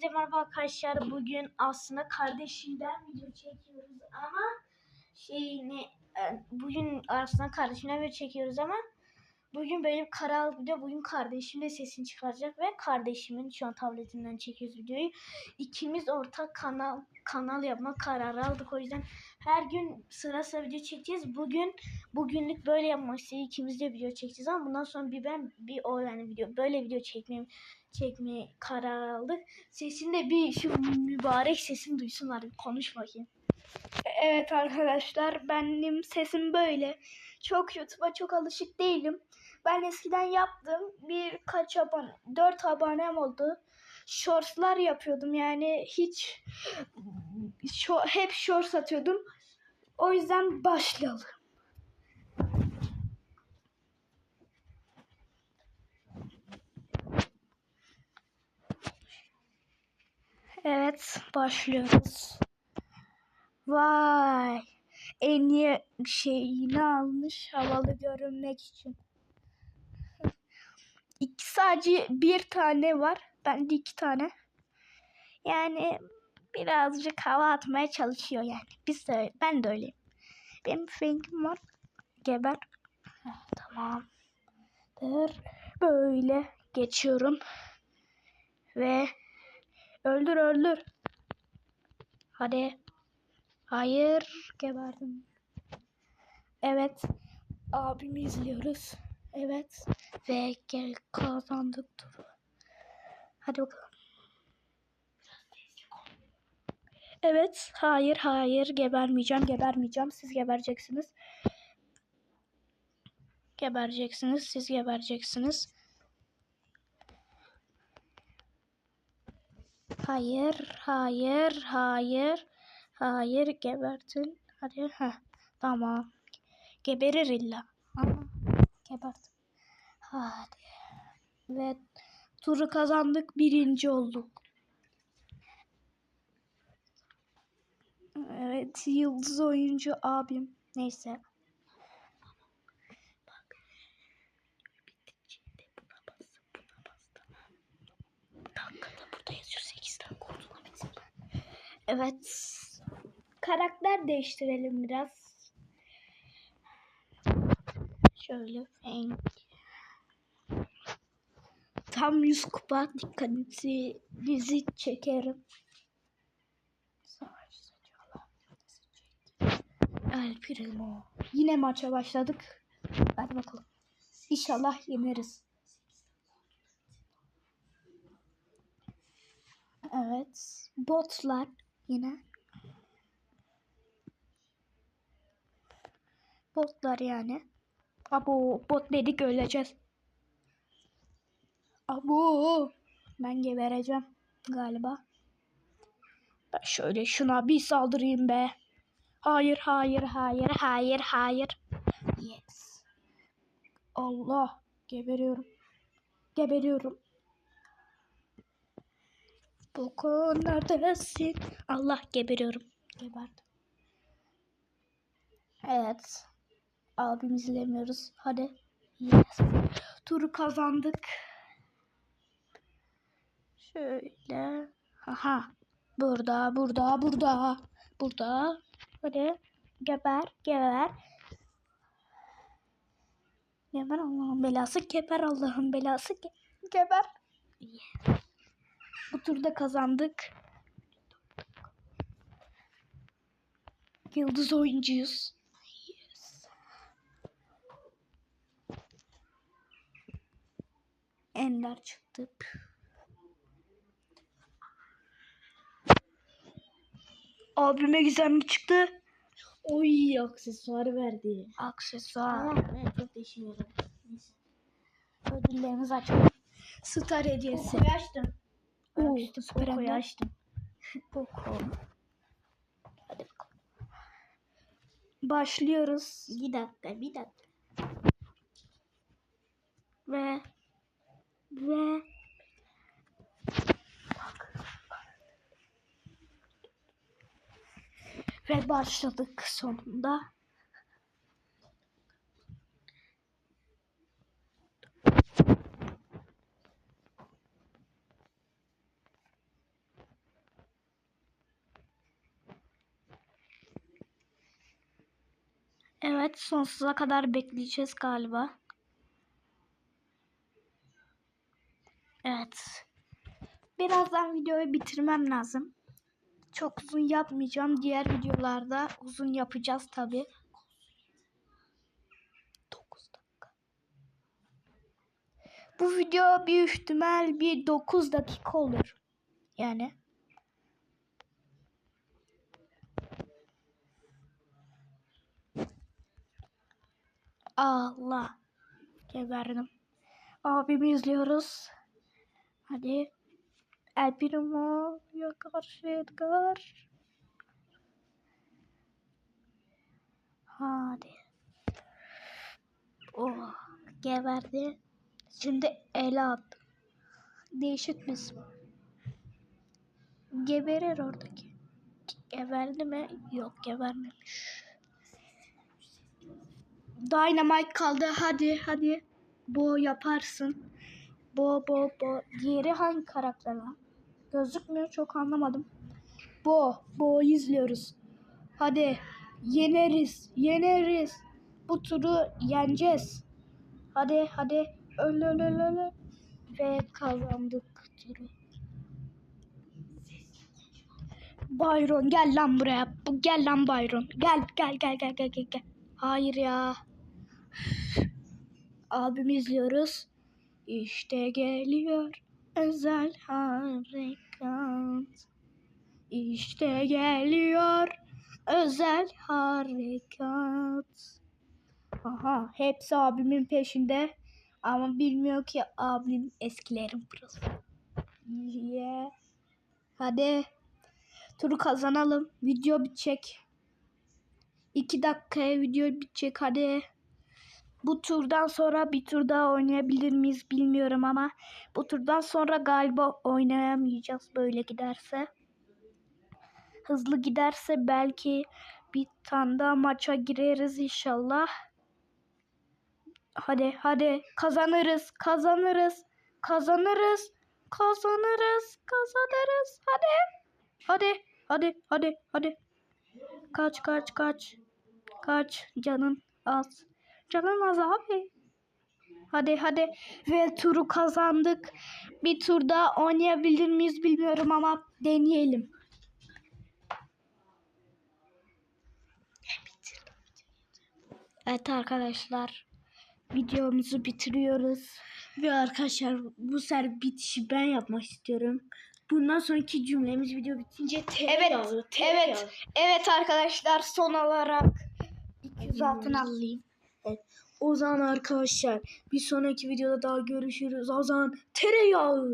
Herkese merhaba arkadaşlar. Bugün aslında kardeşimden video çekiyoruz ama şey ne bugün aslında kardeşimden video çekiyoruz ama bugün böyle bir karar video bugün kardeşim de sesini çıkaracak ve kardeşimin şu an tabletinden çekiyoruz videoyu. İkimiz ortak kanal kanal yapma kararı aldık. O yüzden her gün sıra sıra video çekeceğiz. Bugün bugünlük böyle yapmak istedik. İkimiz de video çekeceğiz ama bundan sonra bir ben bir o yani video böyle video çekmeye çekmeye karar aldık. Sesini de bir şu mübarek sesini duysunlar. Bir konuş bakayım. Evet arkadaşlar benim sesim böyle. Çok YouTube'a çok alışık değilim. Ben eskiden yaptım. Birkaç abone, 4 abonem oldu. Shortslar yapıyordum yani hiç hep shorts atıyordum. O yüzden başlayalım. Evet başlıyoruz. Vay. En iyi şeyini almış havalı görünmek için. İki, sadece bir tane var. Bende iki tane. Yani birazcık hava atmaya çalışıyor yani. Biz de ben de öyleyim. Benim rengim var. Geber. Tamamdır. Böyle geçiyorum. Ve öldür öldür. Hadi. Hayır. Geberdim. Evet. Abimi izliyoruz. Evet. Ve kazandık turu. Hadi bakalım. Evet. Hayır. Hayır. Gebermeyeceğim. Gebermeyeceğim. Siz gebereceksiniz. Gebereceksiniz. Siz gebereceksiniz. Hayır. Hayır. Hayır. Hayır gebertin. Hadi ha tamam. Geberir illa. Ama gebert. Hadi. Ve turu kazandık. Birinci olduk. Evet. Yıldız oyuncu abim. Neyse. Evet. Karakter değiştirelim biraz. Şöyle Frank. Tam 100 kupa dikkatinizi çekerim. El Primo. Yine maça başladık. Hadi bakalım. İnşallah yeneriz. Evet. Botlar yine. Botlar yani. Abo bot dedik öleceğiz. Abo ben gebereceğim galiba. Ben şöyle şuna bir saldırayım be. Hayır hayır hayır hayır hayır. Yes. Allah geberiyorum. Geberiyorum. Boko neredesin? Allah geberiyorum. Geberdim. Evet. Abim izlemiyoruz. Hadi. Yes. Turu kazandık. Şöyle. Aha. Burada, burada, burada. Burada. Hadi. Geber, geber. Geber Allah'ın belası. Geber Allah'ın belası. Ge geber. Yes. Bu turda kazandık. Yıldız oyuncuyuz. Yes. Ender çıktı. Abime gizemli çıktı. Oy aksesuar verdi. Aksesuar. Tamam evet çok da işime yaradı. Ödüllerimizi açalım. Star hediyesi. Poco'yu açtım. Oo, Açtım, süper Poco'yu açtım. Poco. Hadi bakalım. Başlıyoruz. Bir dakika bir dakika. Ve ve ve başladık sonunda. Evet sonsuza kadar bekleyeceğiz galiba. Evet. Birazdan videoyu bitirmem lazım. Çok uzun yapmayacağım. Diğer videolarda uzun yapacağız tabi. 9 dakika. Bu video bir ihtimal bir 9 dakika olur. Yani. Allah. Geberdim. Abimi izliyoruz. Hadi. El Primo yakar Edgar. Hadi. Oh. Geberdi. Şimdi ele attı. Değişik bir isim. Geberir oradaki. Geberdi mi? Yok gebermemiş. Dynamite kaldı. Hadi hadi. Bo yaparsın. Bo bo bo. Diğeri hangi karakter? Gözükmüyor çok anlamadım. Bo. Bo izliyoruz. Hadi. Yeneriz. Yeneriz. Bu turu yeneceğiz. Hadi hadi. Öl öl öl öl. Ve kazandık turu. Byron gel lan buraya. Bu gel lan Byron. Gel gel gel gel gel. gel. Hayır ya. Abimi izliyoruz. İşte geliyor özel harekat. İşte geliyor özel harekat. Aha hepsi abimin peşinde. Ama bilmiyor ki abim eskilerin pırası. Yeah. Hadi. Turu kazanalım. Video bitecek. 2 dakikaya video bitecek hadi. Bu turdan sonra bir tur daha oynayabilir miyiz bilmiyorum ama bu turdan sonra galiba oynayamayacağız böyle giderse. Hızlı giderse belki bir tane daha maça gireriz inşallah. Hadi hadi kazanırız kazanırız kazanırız kazanırız kazanırız hadi. Hadi hadi hadi hadi. Kaç kaç kaç. Kaç canın az. Canın az abi. Hadi hadi ve turu kazandık. Bir tur daha oynayabilir miyiz bilmiyorum ama deneyelim. Evet arkadaşlar videomuzu bitiriyoruz. Ve arkadaşlar bu sefer bitişi ben yapmak istiyorum. Bundan sonraki cümlemiz video bitince tereyağı. Evet, tereyağı. evet. Evet arkadaşlar son olarak 200 altın alayım. O zaman arkadaşlar bir sonraki videoda daha görüşürüz. O zaman tereyağı.